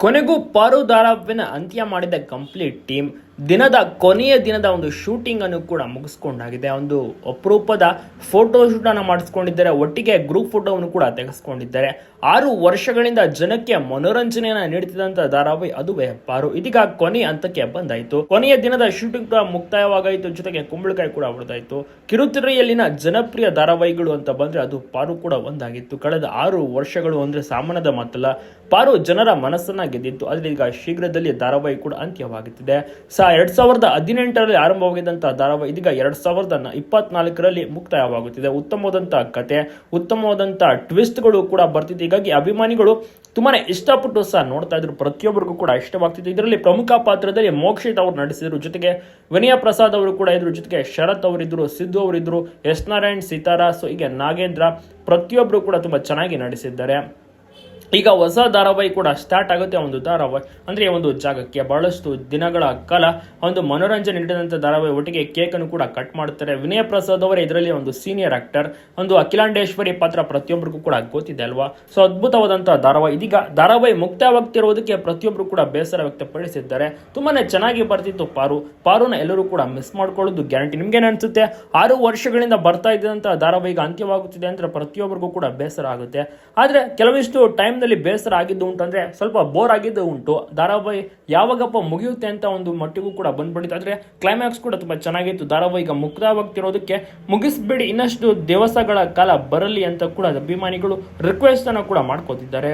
ಕೊನೆಗೂ ಪಾರು ದಾರಾವಿನ ಅಂತ್ಯ ಮಾಡಿದ ಕಂಪ್ಲೀಟ್ ಟೀಮ್ ದಿನದ ಕೊನೆಯ ದಿನದ ಒಂದು ಶೂಟಿಂಗ್ ಅನ್ನು ಕೂಡ ಮುಗಿಸ್ಕೊಂಡಾಗಿದೆ. ಒಂದು ಅಪರೂಪದ ಫೋಟೋ ಶೂಟ್ ಅನ್ನು ಮಾಡಿಸ್ಕೊಂಡಿದ್ದಾರೆ. ಒಟ್ಟಿಗೆ ಗ್ರೂಪ್ ಫೋಟೋವನ್ನು ಕೂಡ ತೆಗೆಸ್ಕೊಂಡಿದ್ದಾರೆ. ಆರು ವರ್ಷಗಳಿಂದ ಜನಕ್ಕೆ ಮನೋರಂಜನೆಯನ್ನು ನೀಡುತ್ತಿದ್ದಂತ ಧಾರಾವಾಹಿ ಅದುವೇ ಪಾರು ಇದೀಗ ಕೊನೆಯ ಹಂತಕ್ಕೆ ಬಂದಾಯಿತು. ಕೊನೆಯ ದಿನದ ಶೂಟಿಂಗ್ ಕೂಡ ಮುಕ್ತಾಯವಾಗಾಯಿತು. ಜೊತೆಗೆ ಕುಂಬಳಕಾಯಿ ಕೂಡ ಹೊಡೆದಾಯಿತು ಕಿರುತೆರೆಯಲ್ಲಿನ ಜನಪ್ರಿಯ ಧಾರಾವಾಹಿಗಳು ಅಂತ ಬಂದ್ರೆ ಅದು ಪಾರು ಕೂಡ ಒಂದಾಗಿತ್ತು. ಕಳೆದ ಆರು ವರ್ಷಗಳು ಅಂದ್ರೆ ಸಾಮಾನ್ಯದ ಮಾತಲ್ಲ. ಪಾರು ಜನರ ಮನಸ್ಸನ್ನ ಗೆದ್ದಿತ್ತು. ಆದ್ರೆ ಈಗ ಶೀಘ್ರದಲ್ಲಿ ಧಾರಾವಾಹಿ ಕೂಡ ಅಂತ್ಯವಾಗುತ್ತಿದೆ. ಸಹ ಎರಡ್ ಸಾವಿರದ ಹದಿನೆಂಟರಲ್ಲಿ ಆರಂಭವಾಗಿದ್ದಂಥ ಧಾರಾವಾಹಿ ಇದೀಗ ಎರಡು ಸಾವಿರದ ಇಪ್ಪತ್ನಾಲ್ಕರಲ್ಲಿ ಮುಕ್ತಾಯವಾಗುತ್ತಿದೆ. ಉತ್ತಮವಾದಂಥ ಕತೆ ಉತ್ತಮವಾದಂಥ ಟ್ವಿಸ್ಟ್ಗಳು ಕೂಡ ಬರ್ತಿದೆ. ಹೀಗಾಗಿ ಅಭಿಮಾನಿಗಳು ತುಂಬಾ ಇಷ್ಟಪಟ್ಟು ಸಹ ನೋಡ್ತಾ ಇದ್ರು. ಪ್ರತಿಯೊಬ್ಬರಿಗೂ ಕೂಡ ಇಷ್ಟವಾಗ್ತಿತ್ತು ಇದರಲ್ಲಿ ಪ್ರಮುಖ ಪಾತ್ರದಲ್ಲಿ ಮೋಕ್ಷಿತ್ ಅವರು ನಟಿಸಿದ್ರು. ಜೊತೆಗೆ ವಿನಯ ಪ್ರಸಾದ್ ಅವರು ಕೂಡ ಇದ್ರು. ಜೊತೆಗೆ ಶರತ್ ಅವರಿದ್ರು ಸಿದ್ದು ಅವರಿದ್ರು ಎಸ್ ನಾರಾಯಣ್ ಸೀತಾರಾ ಸೊ ಹೀಗೆ ನಾಗೇಂದ್ರ ಪ್ರತಿಯೊಬ್ಬರು ಕೂಡ ತುಂಬಾ ಚೆನ್ನಾಗಿ ನಟಿಸಿದ್ದಾರೆ. ಈಗ ಹೊಸ ಧಾರಾವಾಹಿ ಕೂಡ ಸ್ಟಾರ್ಟ್ ಆಗುತ್ತೆ ಒಂದು ಧಾರಾವಾಹಿ. ಅಂದ್ರೆ ಒಂದು ಜಾಗಕ್ಕೆ ಬಹಳಷ್ಟು ದಿನಗಳ ಕಾಲ ಒಂದು ಮನೋರಂಜನೆ ನೀಡಿದಂಥ ಧಾರಾವಾಹಿ ಒಟ್ಟಿಗೆ ಕೇಕ್ ಅನ್ನು ಕೂಡ ಕಟ್ ಮಾಡ್ತಾರೆ. ವಿನಯ ಪ್ರಸಾದ್ ಅವರೇ ಇದರಲ್ಲಿ ಒಂದು ಸೀನಿಯರ್ ಆಕ್ಟರ್ ಒಂದು ಅಖಿಲಾಂಡೇಶ್ವರಿ ಪಾತ್ರ ಪ್ರತಿಯೊಬ್ಬರಿಗೂ ಕೂಡ ಗೊತ್ತಿದೆ ಅಲ್ವಾ? ಸೊ ಅದ್ಭುತವಾದಂಥ ಧಾರಾವಾಹಿ. ಇದೀಗ ಧಾರಾವಾಹಿ ಮುಕ್ತಾಯವಾಗ್ತಿರೋದಕ್ಕೆ ಪ್ರತಿಯೊಬ್ಬರು ಕೂಡ ಬೇಸರ ವ್ಯಕ್ತಪಡಿಸಿದ್ದಾರೆ. ತುಂಬಾನೇ ಚೆನ್ನಾಗಿ ಬರ್ತಿತ್ತು ಪಾರು. ಪಾರುನ ಎಲ್ಲರೂ ಕೂಡ ಮಿಸ್ ಮಾಡ್ಕೊಳ್ಳೋದು ಗ್ಯಾರಂಟಿ ನಿಮ್ಗೆ ಅನ್ಸುತ್ತೆ? ಆರು ವರ್ಷಗಳಿಂದ ಬರ್ತಾ ಇದ್ದಂಥ ಧಾರಾವಾಹಿಗೆ ಅಂತ್ಯವಾಗುತ್ತಿದೆ ಅಂದ್ರೆ ಪ್ರತಿಯೊಬ್ಬರಿಗೂ ಕೂಡ ಬೇಸರ ಆಗುತ್ತೆ. ಆದ್ರೆ ಕೆಲವಿಷ್ಟು ಟೈಮ್ನಲ್ಲಿ ಬೇಸರ ಆಗಿದ್ದು ಉಂಟು ಅಂದ್ರೆ ಸ್ವಲ್ಪ ಬೋರ್ ಆಗಿದ್ದು ಉಂಟು. ಧಾರಾವಾಹಿ ಯಾವಾಗಪ್ಪ ಮುಗಿಯುತ್ತೆ ಅಂತ ಒಂದು ಮಟ್ಟಿಗೂ ಕೂಡ ಬಂದ್ಬಿಟ್ಟಿತ್ತು. ಆದರೆ ಕ್ಲೈಮ್ಯಾಕ್ಸ್ ಕೂಡ ತುಂಬಾ ಚೆನ್ನಾಗಿತ್ತು. ಧಾರಾವಾಹಿ ಈಗ ಮುಕ್ತಾಯವಾಗ್ತಿರೋದಕ್ಕೆ ಮುಗಿಸ್ಬೇಡಿ. ಇನ್ನಷ್ಟು ದಿವಸಗಳ ಕಾಲ ಬರಲಿ ಅಂತ ಕೂಡ ಅಭಿಮಾನಿಗಳು ರಿಕ್ವೆಸ್ಟ್ ಅನ್ನು ಕೂಡ ಮಾಡ್ಕೋತಿದ್ದಾರೆ.